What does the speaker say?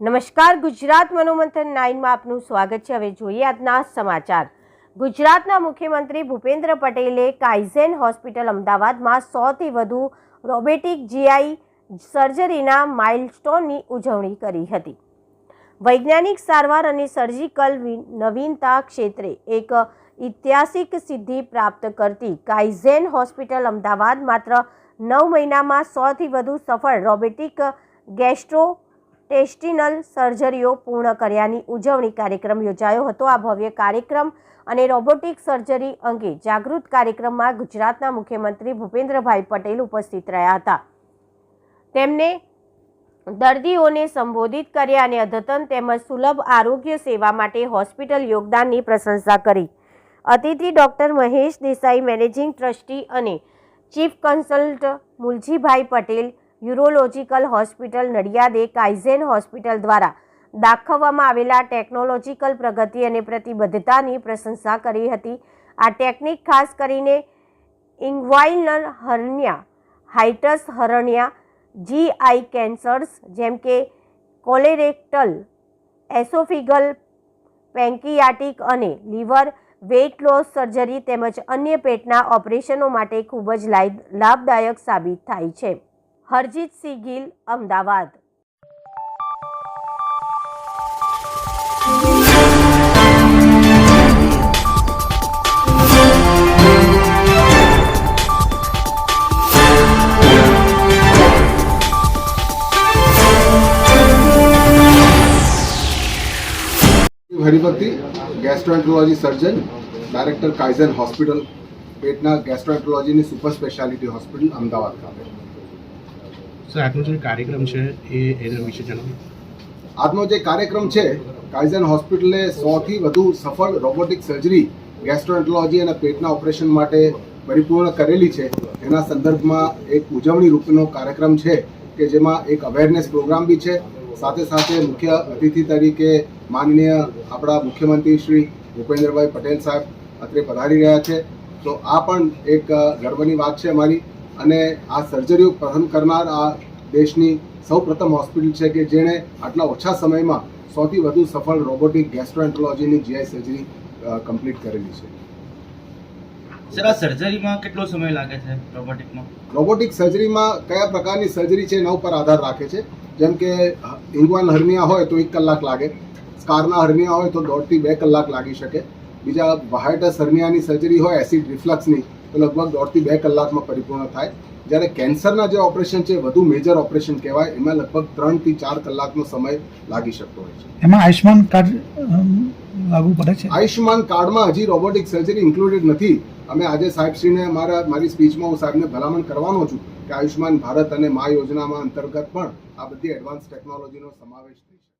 નમસ્કાર, ગુજરાત મનોમંથન નાઇનમાં આપનું સ્વાગત છે. હવે જોઈએ આજના સમાચાર. ગુજરાતના મુખ્યમંત્રી ભૂપેન્દ્ર પટેલે કાઇઝેન હોસ્પિટલ અમદાવાદમાં સોથી વધુ રોબોટિક જીઆઈ સર્જરીના માઇલસ્ટોનની ઉજવણી કરી હતી. વૈજ્ઞાનિક સારવાર અને સર્જિકલ નવીનતા ક્ષેત્રે એક ઐતિહાસિક સિદ્ધિ પ્રાપ્ત કરતી કાઇઝેન હોસ્પિટલ અમદાવાદ માત્ર નવ મહિનામાં સોથી વધુ સફળ રોબોટિક ગેસ્ટ્રો ટેસ્ટિનલ સર્જરીઓ પૂર્ણ કર્યાની ઉજવણી કાર્યક્રમ યોજાયો હતો. આ ભવ્ય કાર્યક્રમ અને રોબોટિક સર્જરી અંગે જાગૃત કાર્યક્રમમાં ગુજરાતના મુખ્યમંત્રી ભૂપેન્દ્રભાઈ પટેલ ઉપસ્થિત રહ્યા હતા. તેમને દર્દીઓને સંબોધિત કર્યા અને અદ્યતન તેમજ સુલભ આરોગ્ય સેવા માટે હોસ્પિટલ યોગદાનની પ્રશંસા કરી. અતિથિ doctor Mahesh Desai, managing trustee અને chief consult Muljibhai Patel urological hospital નડિયાદે Kaizen hospital દ્વારા દાખવવામાં આવેલા ટેકનોલોજીકલ પ્રગતિ અને પ્રતિબદ્ધતાની પ્રશંસા કરી હતી. આ ટેકનિક ખાસ કરીને inguinal hernia hiatus hernia GI cancers જેમ કે કોલેરેક્ટલ, એસોફિગલ, પેન્કિયાટિક અને લીવર, વેઇટ લોસ સર્જરી તેમજ અન્ય પેટના ઓપરેશનો માટે ખૂબ જ લાભદાયક સાબિત થાય છે. Harjit Singh Gill Ahmedabad Haribhakti gastroenterology surgeon director Kaizen hospital પેટના ગેસ્ટ્રોએન્ટ્રોલોજીની સુપર સ્પેશિયાલિટી હોસ્પિટલ અમદાવાદ ખાતે સર આજનો જે કાર્યક્રમ છે, એ એના વિશે જણાવો. આજનો જે કાર્યક્રમ છે, કાઇઝન હોસ્પિટલે સોથી વધુ સફળ રોબોટિક સર્જરી ગેસ્ટ્રોએન્ટ્રોલોજી અને પેટના ઓપરેશન માટે પરિપૂર્ણ કરેલી છે. એના સંદર્ભમાં એક ઉજવણી રૂપનો કાર્યક્રમ છે, કે જેમાં એક અવેરનેસ પ્રોગ્રામ બી છે. સાથે સાથે મુખ્ય અતિથિ તરીકે માનનીય આપણા મુખ્યમંત્રી શ્રી ભૂપેન્દ્રભાઈ પટેલ સાહેબ અત્રે પધારી રહ્યા છે. તો આ પણ એક ગર્વની વાત છે અમારી. અને આ સર્જરીઓ પ્રથમ કરનાર આ દેશની સૌ પ્રથમ હોસ્પિટલ છે કે જેણે આટલા ઓછા સમયમાં સૌથી વધુ સફળ રોબોટિક ગેસ્ટ્રોએન્ટ્રોલોજીની જીઆઈ સર્જરી કમ્પ્લીટ કરેલી છે. સર આ સર્જરીમાં કેટલો સમય લાગે છે રોબોટિકમાં? રોબોટિક સર્જરીમાં કયા પ્રકારની સર્જરી છે એના ઉપર આધાર રાખે છે. જેમ કે ઇંગવાન હર્નિયા હોય તો એક કલાક લાગે. સ્કારના હર્નિયા હોય તો દોઢથી બે કલાક લાગી શકે. બીજા વાહાઇટસ હર્નિયાની સર્જરી હોય એસિડ રિફ્લક્સની તો લગભગ દોઢથી બે કલાકમાં પરિપૂર્ણ થાય. જ્યારે કેન્સરના જે ઓપરેશન છે વધુ મેજર ઓપરેશન કહેવાય એમાં લગભગ ત્રણથી ચાર કલાકનો સમય લાગી શકતો હોય છે. એમાં આયુષ્માન કાર્ડ લાગુ પડે છે? આયુષ્યમાન કાર્ડમાં હજી રોબોટિક સર્જરી ઇન્ક્લુડેડ નથી. અમે આજે સાહેબશ્રીને મારા મારી સ્પીચમાં હું સાહેબને ભલામણ કરવાનો છું કે આયુષ્યમાન ભારત અને મા યોજનામાં અંતર્ગત પણ આ બધી એડવાન્સ ટેકનોલોજીનો સમાવેશ થઈ છે